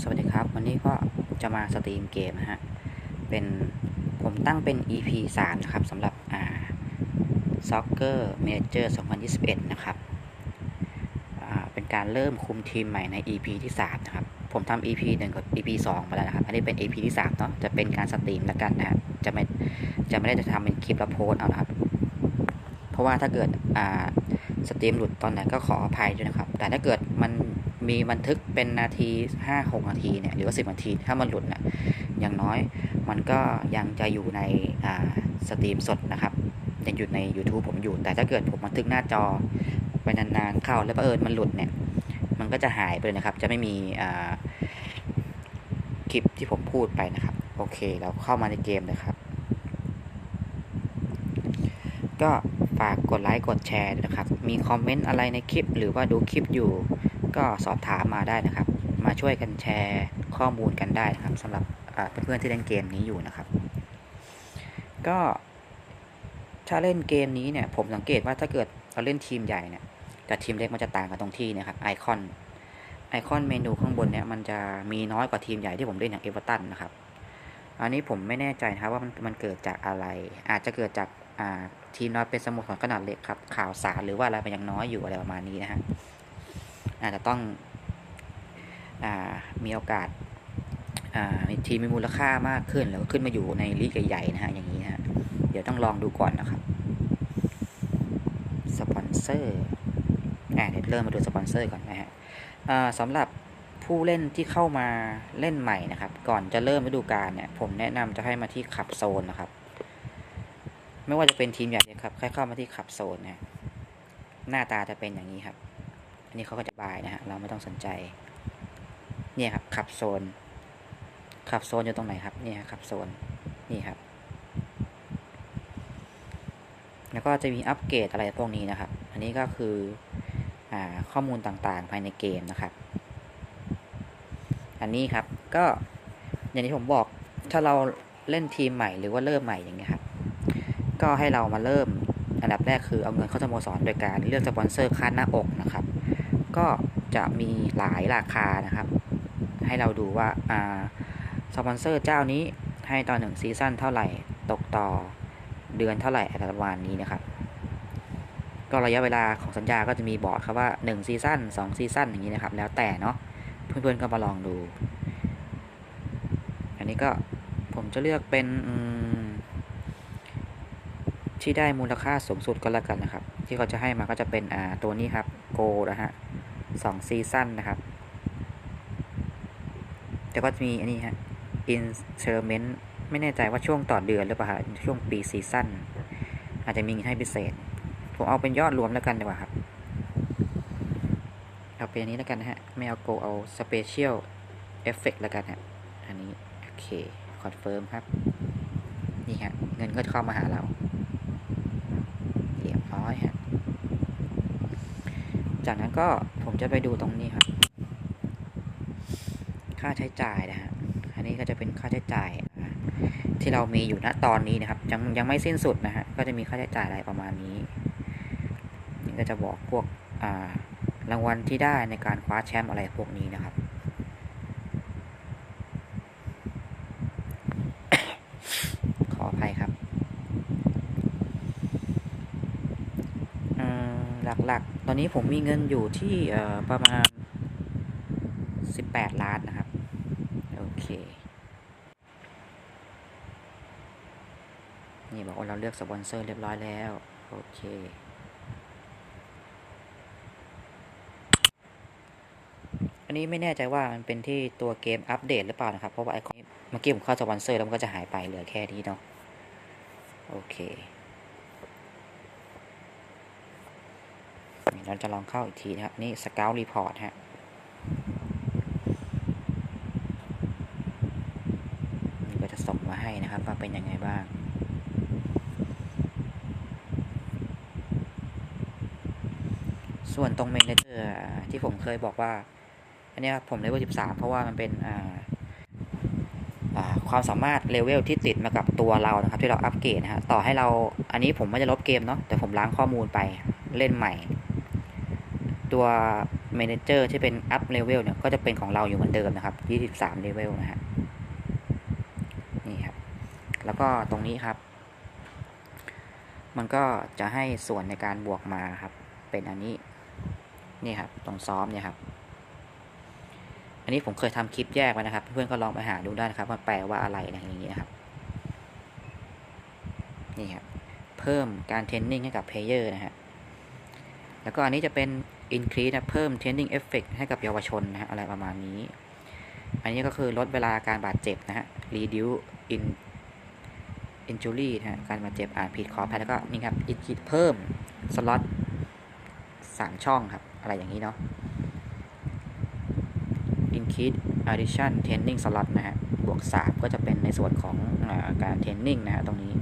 สวัสดีครับ วันนี้ก็จะมาสตรีมเกมนะฮะ เป็นผมตั้งเป็น EP 3นะครับสำหรับอ่า Soccer Major 2021 นะครับอ่าเป็นการเริ่มคุมทีมใหม่ใน EP ที่ 3 นะครับ ผมทำ EP 1 กับ EP 2มาแล้วนะครับ อันนี้เป็น EP ที่ 3 เนาะจะเป็นการสตรีมแล้วกันนะฮะจะไม่จะไม่ได้จะทำเป็นคลิปแล้วโพสเอานะครับ เพราะว่าถ้าเกิดอ่าสตรีมหลุดตอนไหนก็ขออภัยด้วยนะครับ แต่ถ้าเกิดมัน มีบันทึกเป็นนาที 5-6 นาทีเนี่ยหรือว่า 10 นาที ถ้ามันหลุดเนี่ยอย่างน้อยมันก็ยังจะอยู่ในอ่าสตรีมสดนะครับ ยังอยู่ใน YouTube ผมอยู่ แต่ถ้าเกิดผมบันทึกหน้าจอไปนานๆเข้าแล้วบังเอิญมันหลุดเนี่ย มันก็จะหายไปเลยนะครับ จะไม่มีอ่าคลิปที่ผมพูดไปนะครับ โอเค เราเข้ามาในเกมเลยครับ ก็ฝากกดไลค์กดแชร์นะครับ มีคอมเมนต์อะไรในคลิป หรือว่าดูคลิปอยู่ ก็สอบถามมาได้นะครับ มาช่วยกันแชร์ข้อมูลกันได้นะครับสำหรับเพื่อนๆที่เล่นเกมนี้อยู่นะครับ ก็ถ้าเล่นเกมนี้เนี่ยผมสังเกตว่าถ้าเกิดเราเล่นทีมใหญ่เนี่ยกับทีมเล็กมันจะต่างกันตรงที่เนะครับไอคอนไอคอนเมนูข้างบนเนี่ยมันจะมีน้อยกว่าทีมใหญ่ที่ผมเล่นอย่างเอเวอร์ตันนะครับ อันนี้ผมไม่แน่ใจนะครับว่ามันมันเกิดจากอะไร อาจจะเกิดจากทีมเราเป็นสโมสรขนาดเล็กครับข่าวสารหรือว่าอะไรมันยังน้อยอยู่อะไรประมาณนี้นะฮะ อาจจะต้องอมีโอกาสาทีมมีมูลค่ามากขึ้น แล้วก็ขึ้นมาอยู่ในลีกใหญ่ๆนะฮะอย่างนี้ฮะเดี๋ยวต้องลองดูก่อนนะครับสปอนเซอร์อ่าเดี๋ยวเริ่มมาดูสปอนเซอร์ก่อนนะฮะสำหรับผู้เล่นที่เข้ามาเล่นใหม่นะครับ ก่อนจะเริ่มฤดูกาลเนี่ย ผมแนะนำจะให้มาที่ขับโซนนะครับ ไม่ว่าจะเป็นทีมใหญ่เลยครับให้เข้ามาที่ขับโซนนะฮะหน้าตาจะเป็นอย่างนี้ครับ อันนี้เขาก็จะบายนะฮะเราไม่ต้องสนใจ เนี่ยครับขับโซน ขับโซนอยู่ตรงไหนครับเนี่ยขับโซนนี่ครับ แล้วก็จะมีอัปเกรดอะไรพวกนี้นะครับ อันนี้ก็คืออข้อมูลต่างๆภายในเกมนะครับ อันนี้ครับก็อย่างที่ผมบอกถ้าเราเล่นทีมใหม่หรือว่าเริ่มใหม่อย่างเงี้ยครับ ก็ให้เรามาเริ่มอันดับแรกคือเอาเงินเข้าสโมสรโดยการเลือกสปอนเซอร์ค่าหน้าอกนะครับ ก็จะมีหลายราคานะครับ ให้เราดูว่าอ่าสปอนเซอร์เจ้านี้ให้ต่อหนึ่งซีซั่นเท่าไหร่ตกต่อเดือนเท่าไหร่อะไรประมาณนี้นะครับ ก็ระยะเวลาของสัญญาก็จะมีบอกครับว่า1ซีซั่น2ซีซั่นอย่างนี้นะครับ แล้วแต่เนาะเพื่อนๆก็มาลองดู อันนี้ก็ผมจะเลือกเป็นที่ได้มูลค่าสูงสุดก็แล้วกันนะครับ ที่เขาจะให้มาก็จะเป็นอ่าตัวนี้ครับโกนะฮะ สองซีซั่นนะครับ แต่ก็จะมีอันนี้ฮะอินเชอร์เมนไม่แน่ใจว่าช่วงต่อเดือนหรือเปล่าฮะช่วงปีซีซั่นอาจจะมีให้พิเศษ ผมเอาเป็นยอดรวมแล้วกันดีกว่าครับ เอาเป็นอันนี้แล้วกันนะฮะ ไม่เอาโกเอาสเปเชียลเอฟเฟกแล้วกันฮะ อันนี้ โอเค คอนเฟิร์มครับ นี่ฮะ เงินก็เข้ามาหาเราเรียบร้อยฮะ จากนั้นก็ผมจะไปดูตรงนี้ครับ ค่าใช้จ่ายนะฮะ อันนี้ก็จะเป็นค่าใช้จ่ายที่เรามีอยู่ณตอนนี้นะครับ ยังยังไม่สิ้นสุดนะฮะ ก็จะมีค่าใช้จ่ายอะไรประมาณนี้ นี่ก็จะบอกพวกรางวัลที่ได้ในการคว้าแชมป์อะไรพวกนี้นะครับขออภัยครับ อืม หลักๆตอนนี้ผมมีเงินอยู่ที่ประมาณ 18 ล้านนะครับ โอเค นี่บอกว่าเราเลือกสปอนเซอร์เรียบร้อยแล้ว โอเค อันนี้ไม่แน่ใจว่ามันเป็นที่ตัวเกมอัปเดตหรือเปล่านะครับ เพราะว่าไอคอนเมื่อกี้ผมเข้าสปอนเซอร์แล้วมันก็จะหายไปเหลือแค่นี้เนาะ โอเค เราจะลองเข้าอีกทีนะครับ นี่สเกลรีพอร์ตฮะนี่ก็จะส่งมาให้นะครับ ว่าเป็นยังไงบ้างส่วนตรงเมนเจอร์ที่ผมเคยบอกว่า อันนี้ผมเลเวล13 เพราะว่ามันเป็นความสามารถเลเวลที่ติดมากับตัวเรานะครับ ที่เราอัปเกรดนะฮะต่อให้เราอันนี้ผมไม่ได้ลบเกมเนาะแต่ผมล้างข้อมูลไปเล่นใหม่ ตัว Manager ที่เป็น Up Level เนี่ย ก็จะเป็นของเราอยู่เหมือนเดิมนะครับ 23 Level นะฮะ นี่ครับ แล้วก็ตรงนี้ครับ มันก็จะให้ส่วนในการบวกมาครับ เป็นอันนี้ นี่ครับ ตรงซ้อมเนี่ยครับ อันนี้ผมเคยทำคลิปแยกไว้นะครับ เพื่อนก็ลองไปหาดูได้นะครับว่าแปลว่าอะไรนะอย่างนี้นะครับ นี่ครับ เพิ่มการเทรนนิ่งให้กับเพลเยอร์นะฮะแล้วก็อันนี้จะเป็น increase นะเพิ่ม training effect ให้กับเยาวชนนะฮะอะไรประมาณนี้ อันนี้ก็คือลดเวลาการบาดเจ็บนะฮะ reduce in injury นะฮะการบาดเจ็บอ่านผิดขออภัยแล้วก็นี่ครับ increase เพิ่มสล็อตสามช่องครับ อะไรอย่างนี้เนาะ increase addition training slot นะฮะ บวก 3 ก็จะเป็นในส่วนของอการ training นะฮะตรงนี้